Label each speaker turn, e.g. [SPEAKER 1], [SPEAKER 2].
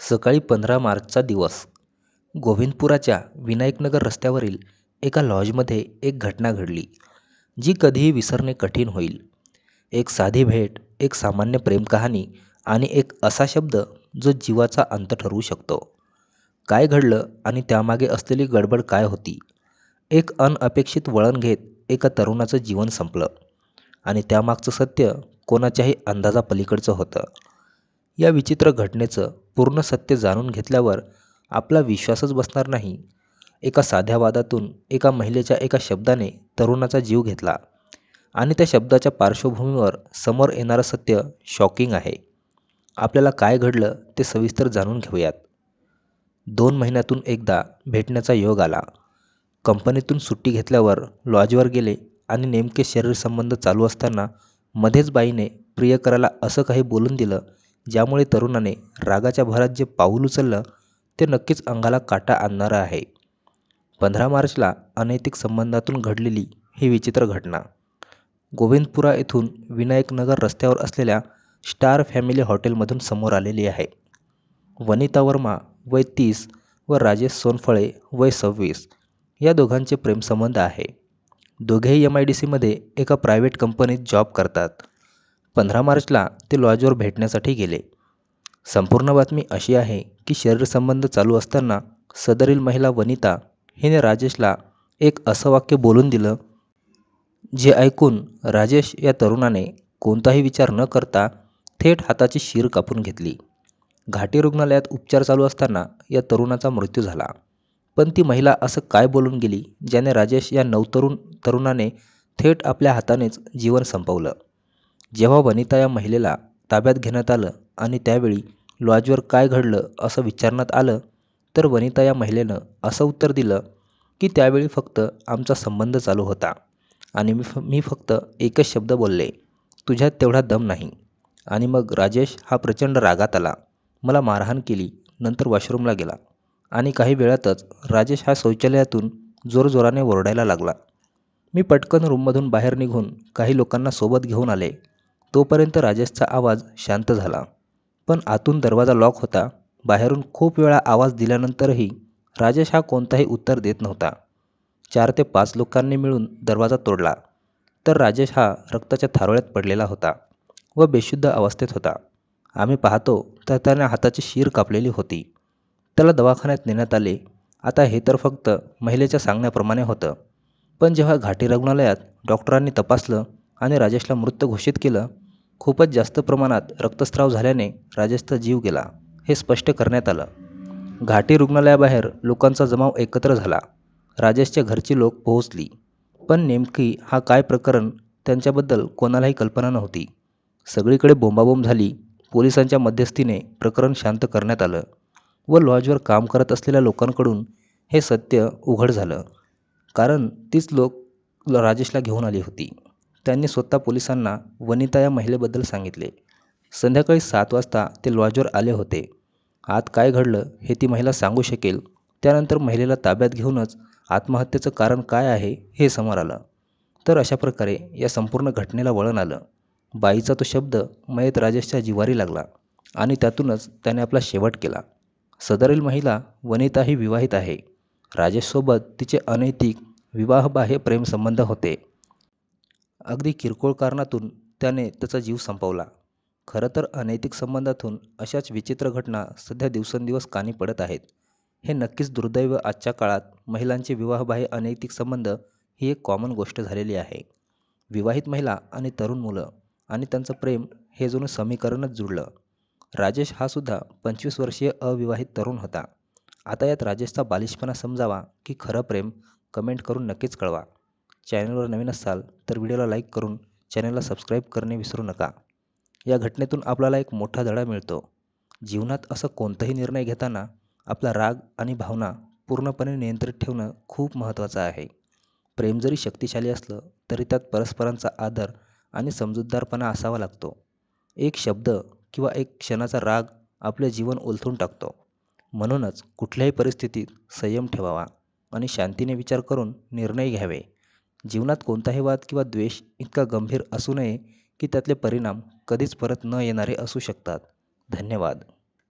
[SPEAKER 1] सकाळी पंधरा मार्चचा दिवस. गोविंदपुराच्या विनायकनगर रस्त्यावरील एका लॉजमध्ये एक घटना घडली जी कधीही विसरणे कठीण होईल. एक साधी भेट एक सामान्य प्रेमकहाणी आणि एक असा शब्द जो जीवाचा अंत ठरवू शकतो. काय घडलं आणि त्यामागे असलेली गडबड काय होती? एक अनअपेक्षित वळण घेत एका तरुणाचं जीवन संपलं आणि त्यामागचं सत्य कोणाच्याही अंदाजापलीकडचं होतं. या विचित्र घटनेचं पूर्ण सत्य जाणून घेतल्यावर आपला विश्वासच बसणार नाही. एका साध्या वादातून एका महिलेच्या एका शब्दाने तरुणाचा जीव घेतला आणि त्या शब्दाच्या पार्श्वभूमीवर समोर येणारं सत्य शॉकिंग आहे. आपल्याला काय घडलं ते सविस्तर जाणून घेऊयात. दोन महिन्यातून एकदा भेटण्याचा योग आला. कंपनीतून सुट्टी घेतल्यावर लॉजवर गेले आणि नेमके शरीरसंबंध चालू असताना मध्येच बाईने प्रियकराला असं काही बोलून दिलं ज्यामुळे तरुणाने रागाच्या भरात जे पाऊल उचललं ते नक्कीच अंगाला काटा आणणारं आहे. पंधरा मार्चला अनैतिक संबंधातून घडलेली ही विचित्र घटना. गोविंदपुरा येथून विनायकनगर रस्त्यावर असलेल्या स्टार फॅमिली हॉटेलमधून समोर आलेली आहे. वनिता वर्मा वय तीस व राजेश सोनफळे वय सव्वीस या दोघांचे प्रेमसंबंध आहे. दोघेही एम आय डी सीमध्ये एका प्रायव्हेट कंपनीत जॉब करतात. पंधरा मार्चला ते लॉजवर भेटण्यासाठी गेले. संपूर्ण बातमी अशी आहे की शरीरसंबंध चालू असताना सदरील महिला वनिता हिने राजेशला एक असं वाक्य बोलून दिलं जे ऐकून राजेश या तरुणाने कोणताही विचार न करता थेट हाताची शीर कापून घेतली. घाटी रुग्णालयात उपचार चालू असताना या तरुणाचा मृत्यू झाला. पण ती महिला असं काय बोलून गेली ज्याने राजेश या नवतरुण तरुणाने थेट आपल्या हातानेच जीवन संपवलं? जेव्हा वनिता या महिलेला ताब्यात घेण्यात आलं आणि त्यावेळी लॉजवर काय घडलं असं विचारण्यात आलं तर वनिता या महिलेनं असं उत्तर दिलं की त्यावेळी फक्त आमचा संबंध चालू होता आणि मी फ मी फक्त एकच शब्द बोलले तुझ्यात तेवढा दम नाही. आणि मग राजेश हा प्रचंड रागात आला. मला मारहाण केली नंतर वॉशरूमला गेला आणि काही वेळातच राजेश हा शौचालयातून जोरजोराने ओरडायला लागला. मी पटकन रूममधून बाहेर निघून काही लोकांना सोबत घेऊन आले. तोपर्यंत राजेशचा आवाज शांत झाला. पण आतून दरवाजा लॉक होता. बाहेरून खूप वेळा आवाज दिल्यानंतरही राजेश हा कोणताही उत्तर देत नव्हता. चार ते पाच लोकांनी मिळून दरवाजा तोडला. तर राजेश हा रक्ताच्या थारोळ्यात पडलेला होता व बेशुद्ध अवस्थेत होता. आम्ही पाहतो तर त्याने हाताची शीर कापलेली होती. त्याला दवाखान्यात नेण्यात आले. आता हे तर फक्त महिलेच्या सांगण्याप्रमाणे होतं. पण जेव्हा घाटी रुग्णालयात डॉक्टरांनी तपासलं आणि राजेशला मृत घोषित केलं. खूपच जास्त प्रमाणात रक्तस्राव झाल्याने राजेशचा जीव गेला हे स्पष्ट करण्यात आलं. घाटी रुग्णालयाबाहेर लोकांचा जमाव एकत्र झाला. राजेशच्या घरची लोक पोहोचली. पण नेमकी हा काय प्रकरण त्यांच्याबद्दल कोणालाही कल्पना नव्हती. सगळीकडे बोंबाबोंब झाली. पोलिसांच्या मध्यस्थीने प्रकरण शांत करण्यात आलं व लॉजवर काम करत असलेल्या लोकांकडून हे सत्य उघड झालं. कारण तीच लोक राजेशला घेऊन आली होती. त्यांनी स्वतः पोलिसांना वनिता या महिलेबद्दल सांगितले. संध्याकाळी सात वाजता ते लॉजवर आले होते. आत काय घडलं हे ती महिला सांगू शकेल. त्यानंतर महिलेला ताब्यात घेऊनच आत्महत्येचं कारण काय आहे हे समोर आलं. तर अशा प्रकारे या संपूर्ण घटनेला वळण आलं. बाईचा तो शब्द मयत राजेशच्या जिवारी लागला आणि त्यातूनच त्याने आपला शेवट केला. सदरील महिला वनिता ही विवाहित आहे. राजेशसोबत तिचे अनैतिक विवाहबाह्य प्रेमसंबंध होते. अगदी किरकोळ कारणातून त्याने त्याचा जीव संपवला. खरं तर अनैतिक संबंधातून अशाच विचित्र घटना सध्या दिवसेंदिवस कानी पडत आहेत. हे नक्कीच दुर्दैव आजच्या काळात महिलांचे विवाहबाह्य अनैतिक संबंध ही एक कॉमन गोष्ट झालेली आहे. विवाहित महिला आणि तरुण मुलं आणि त्यांचं प्रेम हे जणू समीकरणच जुळलं राजेश हा सुद्धा पंचवीस वर्षीय अविवाहित तरुण होता. आता यात राजेशचा बालिशपणा समजावा की खरं प्रेम कमेंट करून नक्कीच कळवा. चॅनलवर नवीन असाल तर व्हिडिओला लाईक करून चॅनलला सबस्क्राईब करणे विसरू नका. या घटनेतून आपल्याला एक मोठा धडा मिळतो. जीवनात असं कोणताही निर्णय घेताना आपला राग आणि भावना पूर्णपणे नियंत्रित ठेवणं खूप महत्त्वाचं आहे. प्रेम जरी शक्तिशाली असलं तरी त्यात परस्परांचा आदर आणि समजूतदारपणा असावा लागतो. एक शब्द किंवा एक क्षणाचा राग आपले जीवन ओलथून टाकतो. म्हणूनच कुठल्याही परिस्थितीत संयम ठेवावा आणि शांतीने विचार करून निर्णय घ्यावे. जीवनात कोणताही वाद किंवा द्वेष इतका गंभीर असू नये की त्यातले परिणाम कधीच परत न येणारे असू शकतात. धन्यवाद.